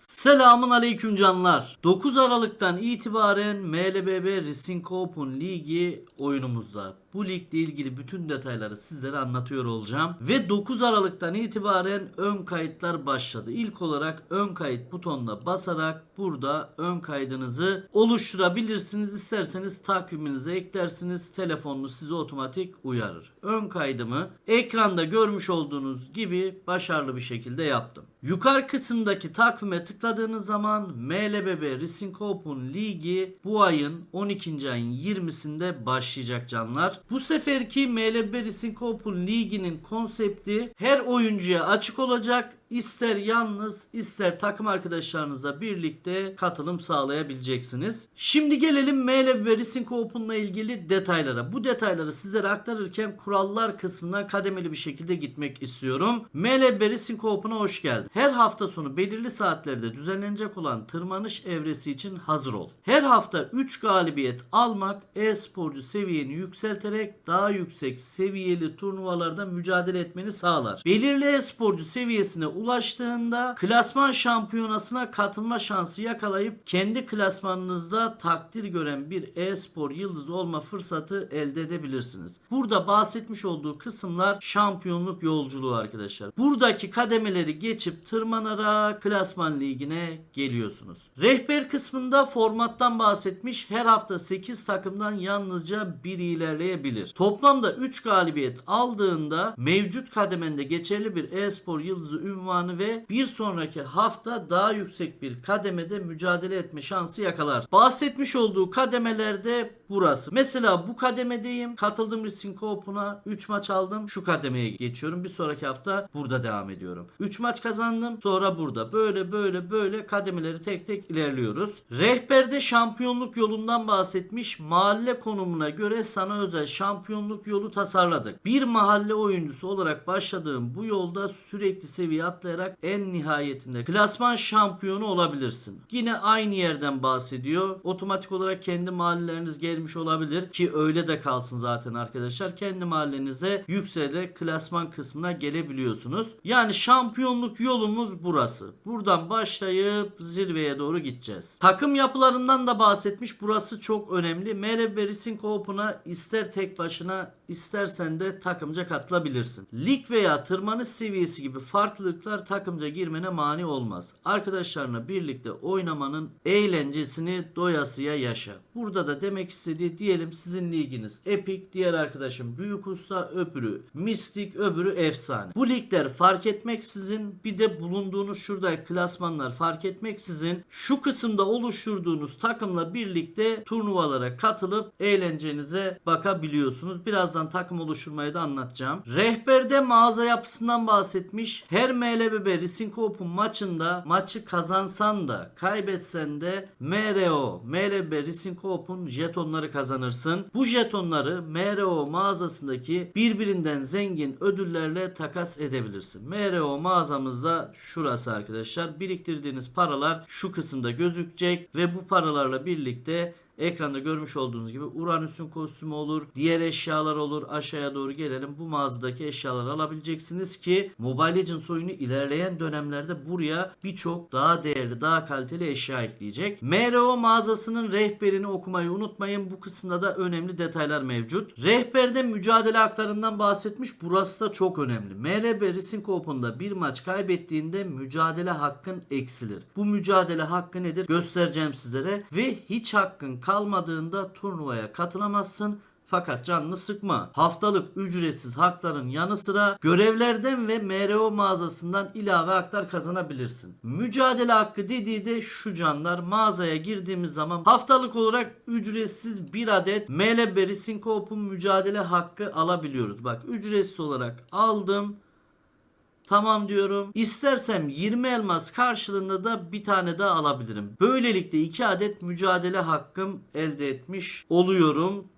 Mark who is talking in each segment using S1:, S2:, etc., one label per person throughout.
S1: Selamun aleyküm canlar. 9 Aralık'tan itibaren MLBB Racing Open Ligi oyunumuzda. Bu ligle ilgili bütün detayları sizlere anlatıyor olacağım. Ve 9 Aralık'tan itibaren ön kayıtlar başladı. İlk olarak ön kayıt butonuna basarak burada ön kaydınızı oluşturabilirsiniz. İsterseniz takviminize eklersiniz. Telefonunuz sizi otomatik uyarır. Ön kaydımı ekranda görmüş olduğunuz gibi başarılı bir şekilde yaptım. Yukarı kısımdaki takvime tıkladığınız zaman MLBB Racing Open Ligi bu ayın 12. ayın 20'sinde başlayacak canlar. Bu seferki MLBB Racing Ligi'nin konsepti her oyuncuya açık olacak. İster yalnız ister takım arkadaşlarınızla birlikte katılım sağlayabileceksiniz. Şimdi gelelim MLB Racing Open'la ilgili detaylara. Bu detayları sizlere aktarırken kurallar kısmından kademeli bir şekilde gitmek istiyorum. MLB Racing Open'a hoş geldin. Her hafta sonu belirli saatlerde düzenlenecek olan tırmanış evresi için hazır ol. Her hafta 3 galibiyet almak e-sporcu seviyeni yükselterek daha yüksek seviyeli turnuvalarda mücadele etmeni sağlar. Belirli e-sporcu seviyesine ulaştığında klasman şampiyonasına katılma şansı yakalayıp kendi klasmanınızda takdir gören bir e-spor yıldızı olma fırsatı elde edebilirsiniz. Burada bahsetmiş olduğu kısımlar şampiyonluk yolculuğu arkadaşlar. Buradaki kademeleri geçip tırmanarak klasman ligine geliyorsunuz. Rehber kısmında formattan bahsetmiş. Her hafta 8 takımdan yalnızca biri ilerleyebilir. Toplamda 3 galibiyet aldığında mevcut kademende geçerli bir e-spor yıldızı ünvanı ve bir sonraki hafta daha yüksek bir kademede mücadele etme şansı yakalar. Bahsetmiş olduğu kademelerde burası. Mesela bu kademedeyim. Katıldım Racing Open'a 3 maç aldım. Şu kademeye geçiyorum. Bir sonraki hafta burada devam ediyorum. 3 maç kazandım. Sonra burada. Böyle böyle böyle kademeleri tek tek ilerliyoruz. Rehberde şampiyonluk yolundan bahsetmiş. Mahalle konumuna göre sana özel şampiyonluk yolu tasarladık. Bir mahalle oyuncusu olarak başladığım bu yolda sürekli seviye atlayarak en nihayetinde klasman şampiyonu olabilirsin. Yine aynı yerden bahsediyor. Otomatik olarak kendi mahalleleriniz gelmiş olabilir ki öyle de kalsın zaten arkadaşlar. Kendi mahallenize yükselerek klasman kısmına gelebiliyorsunuz. Yani şampiyonluk yolumuz burası. Buradan başlayıp zirveye doğru gideceğiz. Takım yapılarından da bahsetmiş. Burası çok önemli. MLB Racing Open'a ister tek başına istersen de takımca katılabilirsin. Lig veya tırmanış seviyesi gibi farklılıklar takımca girmene mani olmaz. Arkadaşlarına birlikte oynamanın eğlencesini doyasıya yaşa. Burada da demek istediği diyelim sizin liginiz Epic, diğer arkadaşım Büyük Usta, öbürü Mistik, öbürü Efsane. Bu ligler fark etmeksizin bir de bulunduğunuz şurada klasmanlar fark etmeksizin şu kısımda oluşturduğunuz takımla birlikte turnuvalara katılıp eğlencenize bakabiliyorsunuz. Birazdan takım oluşturmayı da anlatacağım. Rehberde mağaza yapısından bahsetmiş. Her MLBB Racing Open maçında maçı kazansan da kaybetsen de MRO MLB Racing Open jetonları kazanırsın. Bu jetonları MRO mağazasındaki birbirinden zengin ödüllerle takas edebilirsin. MRO mağazamızda şurası arkadaşlar. Biriktirdiğiniz paralar şu kısımda gözükecek ve bu paralarla birlikte Ekranda görmüş olduğunuz gibi Uranüs'ün kostümü olur. Diğer eşyalar olur. Aşağıya doğru gelelim. Bu mağazadaki eşyaları alabileceksiniz ki Mobile Legends oyunu ilerleyen dönemlerde buraya birçok daha değerli, daha kaliteli eşya ekleyecek. MRO mağazasının rehberini okumayı unutmayın. Bu kısımda da önemli detaylar mevcut. Rehberde mücadele haklarından bahsetmiş. Burası da çok önemli. MRB Racing Open'da bir maç kaybettiğinde mücadele hakkın eksilir. Bu mücadele hakkı nedir? Göstereceğim sizlere. Ve hiç hakkın kalmadığında turnuvaya katılamazsın. Fakat canını sıkma. Haftalık ücretsiz hakların yanı sıra görevlerden ve MRO mağazasından ilave haklar kazanabilirsin. Mücadele hakkı dediği de şu canlar mağazaya girdiğimiz zaman haftalık olarak ücretsiz bir adet MLB Racing Open mücadele hakkı alabiliyoruz. Bak ücretsiz olarak aldım. Tamam diyorum. İstersem 20 elmas karşılığında da bir tane daha alabilirim. Böylelikle 2 adet mücadele hakkım elde etmiş oluyorum.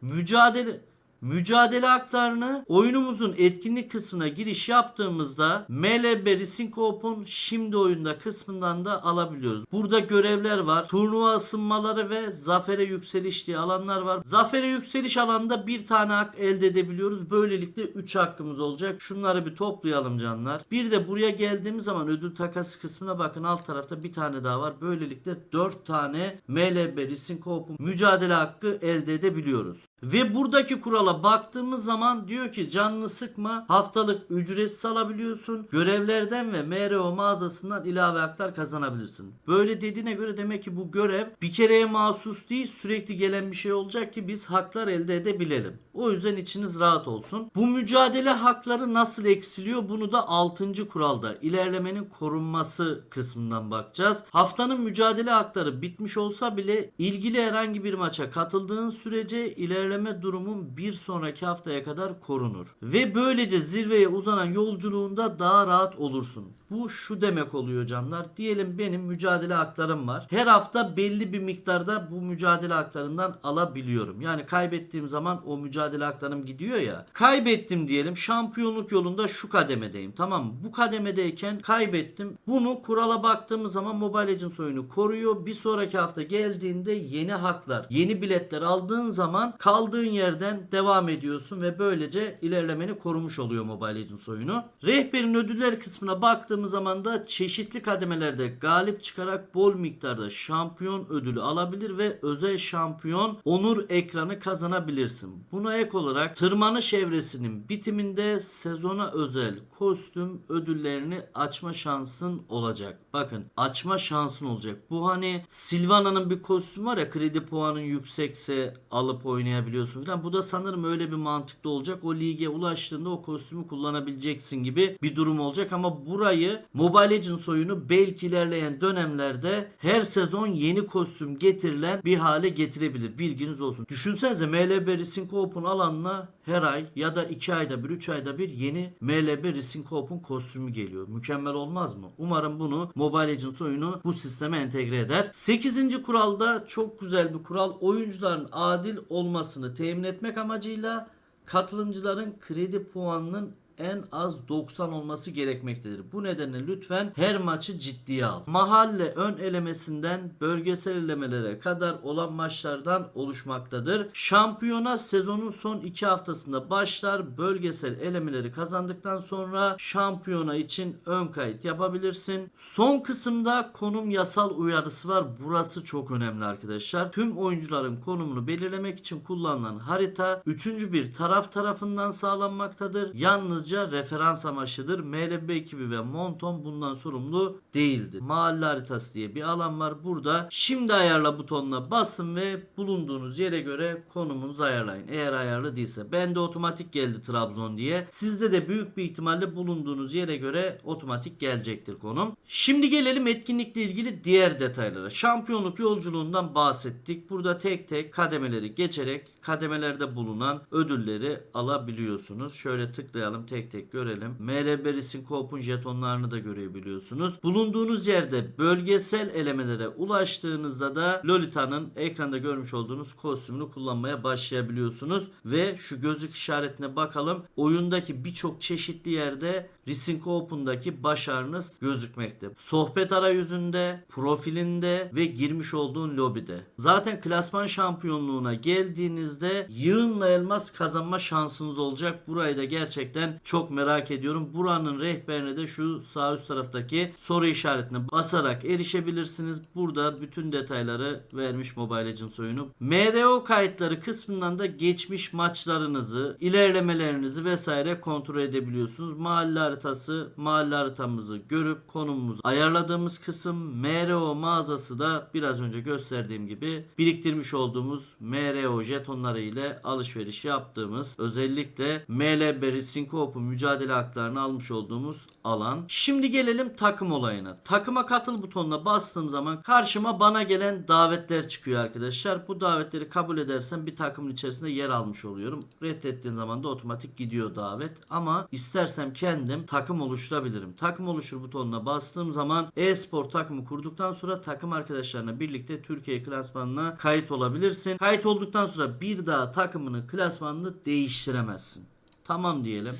S1: Mücadele mücadele haklarını oyunumuzun etkinlik kısmına giriş yaptığımızda MLB Racing Coop'un şimdi oyunda kısmından da alabiliyoruz. Burada görevler var. Turnuva ısınmaları ve zafere yükseliş diye alanlar var. Zafere yükseliş alanında bir tane hak elde edebiliyoruz. Böylelikle 3 hakkımız olacak. Şunları bir toplayalım canlar. Bir de buraya geldiğimiz zaman ödül takası kısmına bakın alt tarafta bir tane daha var. Böylelikle 4 tane MLB Racing Coop'un mücadele hakkı elde edebiliyoruz. Ve buradaki kurala baktığımız zaman diyor ki canını sıkma haftalık ücretsiz alabiliyorsun. Görevlerden ve MRO mağazasından ilave haklar kazanabilirsin. Böyle dediğine göre demek ki bu görev bir kereye mahsus değil sürekli gelen bir şey olacak ki biz haklar elde edebilelim. O yüzden içiniz rahat olsun. Bu mücadele hakları nasıl eksiliyor bunu da 6. kuralda ilerlemenin korunması kısmından bakacağız. Haftanın mücadele hakları bitmiş olsa bile ilgili herhangi bir maça katıldığın sürece ilerleme durumun bir sonraki haftaya kadar korunur. Ve böylece zirveye uzanan yolculuğunda daha rahat olursun. Bu şu demek oluyor canlar. Diyelim benim mücadele haklarım var. Her hafta belli bir miktarda bu mücadele haklarından alabiliyorum. Yani kaybettiğim zaman o mücadele haklarım gidiyor ya. Kaybettim diyelim. Şampiyonluk yolunda şu kademedeyim. Tamam mı? Bu kademedeyken kaybettim. Bunu kurala baktığımız zaman Mobile Legends oyunu koruyor. Bir sonraki hafta geldiğinde yeni haklar, yeni biletler aldığın zaman kaldığın yerden devam ediyorsun ve böylece ilerlemeni korumuş oluyor Mobile Legends oyunu. Rehberin ödüller kısmına baktığımız zaman da çeşitli kademelerde galip çıkarak bol miktarda şampiyon ödülü alabilir ve özel şampiyon onur ekranı kazanabilirsin. Buna ek olarak tırmanış evresinin bitiminde sezona özel kostüm ödüllerini açma şansın olacak. Bakın açma şansın olacak. Bu hani Silvana'nın bir kostümü var ya kredi puanın yüksekse alıp oynayabiliyorsun falan. Bu da sanırım öyle bir mantıkta olacak. O lige ulaştığında o kostümü kullanabileceksin gibi bir durum olacak ama burayı Mobile Legends oyunu belki ilerleyen dönemlerde her sezon yeni kostüm getirilen bir hale getirebilir. Bilginiz olsun. Düşünsenize MLB Racing Coop'un alanına her ay ya da 2 ayda bir 3 ayda bir yeni MLB Racing Coop'un kostümü geliyor. Mükemmel olmaz mı? Umarım bunu Mobile Legends oyunu bu sisteme entegre eder. 8. kuralda çok güzel bir kural. Oyuncuların adil olmasını temin etmek amacıyla katılımcıların kredi puanının en az 90 olması gerekmektedir. Bu nedenle lütfen her maçı ciddiye al. Mahalle ön elemesinden bölgesel elemelere kadar olan maçlardan oluşmaktadır. Şampiyona sezonun son 2 haftasında başlar. Bölgesel elemeleri kazandıktan sonra şampiyona için ön kayıt yapabilirsin. Son kısımda konum yasal uyarısı var. Burası çok önemli arkadaşlar. Tüm oyuncuların konumunu belirlemek için kullanılan harita üçüncü bir taraf tarafından sağlanmaktadır. Yalnız yalnızca referans amaçlıdır. MLB ekibi ve Monton bundan sorumlu değildir. Mahalle haritası diye bir alan var. Burada şimdi ayarla butonuna basın ve bulunduğunuz yere göre konumunuzu ayarlayın. Eğer ayarlı değilse. Bende otomatik geldi Trabzon diye. Sizde de büyük bir ihtimalle bulunduğunuz yere göre otomatik gelecektir konum. Şimdi gelelim etkinlikle ilgili diğer detaylara. Şampiyonluk yolculuğundan bahsettik. Burada tek tek kademeleri geçerek kademelerde bulunan ödülleri alabiliyorsunuz. Şöyle tıklayalım tek tek görelim. MRB Racing Coop'un jetonlarını da görebiliyorsunuz. Bulunduğunuz yerde bölgesel elemelere ulaştığınızda da Lolita'nın ekranda görmüş olduğunuz kostümünü kullanmaya başlayabiliyorsunuz. Ve şu gözlük işaretine bakalım. Oyundaki birçok çeşitli yerde Racing Open'daki başarınız gözükmekte. Sohbet arayüzünde, profilinde ve girmiş olduğun lobide. Zaten klasman şampiyonluğuna geldiğinizde yığınla elmas kazanma şansınız olacak. Burayı da gerçekten çok merak ediyorum. Buranın rehberine de şu sağ üst taraftaki soru işaretine basarak erişebilirsiniz. Burada bütün detayları vermiş Mobile Legends oyunu. MRO kayıtları kısmından da geçmiş maçlarınızı, ilerlemelerinizi vesaire kontrol edebiliyorsunuz. Mahalle haritası, mahalle haritamızı görüp konumumuzu ayarladığımız kısım MRO mağazası da biraz önce gösterdiğim gibi biriktirmiş olduğumuz MRO jetonları ile alışveriş yaptığımız özellikle MLB Racing Corp'un mücadele haklarını almış olduğumuz alan. Şimdi gelelim takım olayına. Takıma katıl butonuna bastığım zaman karşıma bana gelen davetler çıkıyor arkadaşlar. Bu davetleri kabul edersem bir takımın içerisinde yer almış oluyorum. Reddettiğin zaman da otomatik gidiyor davet. Ama istersem kendim takım oluşturabilirim. Takım oluştur butonuna bastığım zaman e-spor takımı kurduktan sonra takım arkadaşlarına birlikte Türkiye klasmanına kayıt olabilirsin. Kayıt olduktan sonra bir daha takımını klasmanını değiştiremezsin. Tamam diyelim.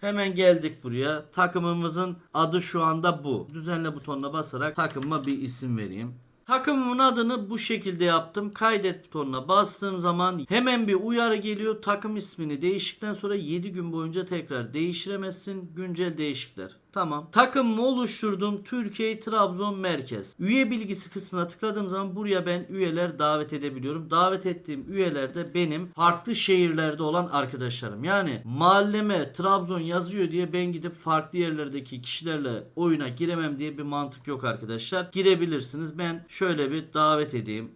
S1: Hemen geldik buraya. Takımımızın adı şu anda bu. Düzenle butonuna basarak takımıma bir isim vereyim. Takımımın adını bu şekilde yaptım. Kaydet butonuna bastığım zaman hemen bir uyarı geliyor. Takım ismini değiştikten sonra 7 gün boyunca tekrar değiştiremezsin. Güncel değişikler. Tamam. Takımımı oluşturdum. Türkiye Trabzon Merkez. Üye bilgisi kısmına tıkladığım zaman buraya ben üyeler davet edebiliyorum. Davet ettiğim üyeler de benim farklı şehirlerde olan arkadaşlarım. Yani mahalleme Trabzon yazıyor diye ben gidip farklı yerlerdeki kişilerle oyuna giremem diye bir mantık yok arkadaşlar. Girebilirsiniz. Ben şöyle bir davet edeyim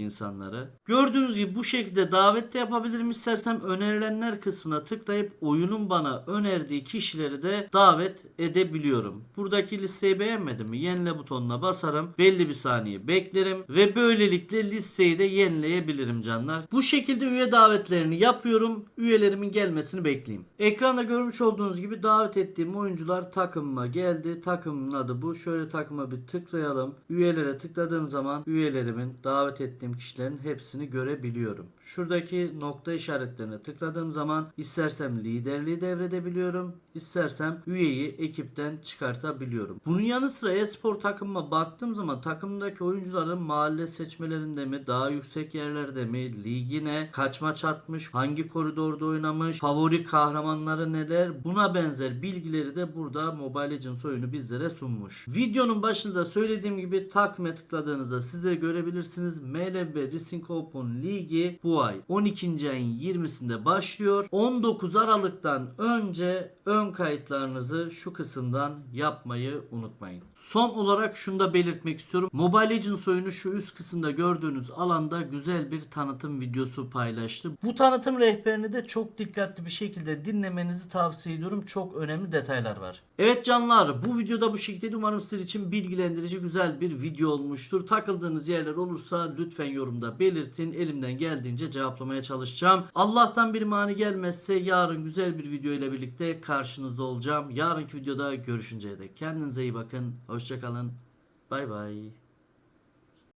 S1: insanları. Gördüğünüz gibi bu şekilde davet de yapabilirim. İstersem önerilenler kısmına tıklayıp oyunun bana önerdiği kişileri de davet edebiliyorum. Buradaki listeyi beğenmedim mi? Yenile butonuna basarım. Belli bir saniye beklerim ve böylelikle listeyi de yenileyebilirim canlar. Bu şekilde üye davetlerini yapıyorum. Üyelerimin gelmesini bekleyeyim. Ekranda görmüş olduğunuz gibi davet ettiğim oyuncular takımıma geldi. Takımın adı bu. Şöyle takıma bir tıklayalım. Üyelere tıkladığım zaman üyelerimin davet ettiğim kişilerin hepsini görebiliyorum. Şuradaki nokta işaretlerine tıkladığım zaman istersem liderliği devredebiliyorum. istersem üyeyi ekipten çıkartabiliyorum. Bunun yanı sıra e-spor takımıma baktığım zaman takımdaki oyuncuların mahalle seçmelerinde mi, daha yüksek yerlerde mi, ligine kaç maç atmış, hangi koridorda oynamış, favori kahramanları neler buna benzer bilgileri de burada Mobile Legends oyunu bizlere sunmuş. Videonun başında söylediğim gibi takvime tıkladığınızda siz de görebilirsiniz. MLB Racing Open Ligi bu ay 12. ayın 20'sinde başlıyor. 19 Aralık'tan önce ön kayıtlarınızı şu kısımdan yapmayı unutmayın. Son olarak şunu da belirtmek istiyorum. Mobile Legends oyunu şu üst kısımda gördüğünüz alanda güzel bir tanıtım videosu paylaştı. Bu tanıtım rehberini de çok dikkatli bir şekilde dinlemenizi tavsiye ediyorum. Çok önemli detaylar var. Evet canlar bu videoda bu şekilde umarım sizler için bilgilendirici güzel bir video olmuştur. Takıldığınız yerler olursa lütfen yorumda belirtin. Elimden geldiğince cevaplamaya çalışacağım. Allah'tan bir mani gelmezse yarın güzel bir video ile birlikte karşınızda olacağım. Yarınki videoda görüşünceye dek kendinize iyi bakın. Hoşçakalın. Bay bay.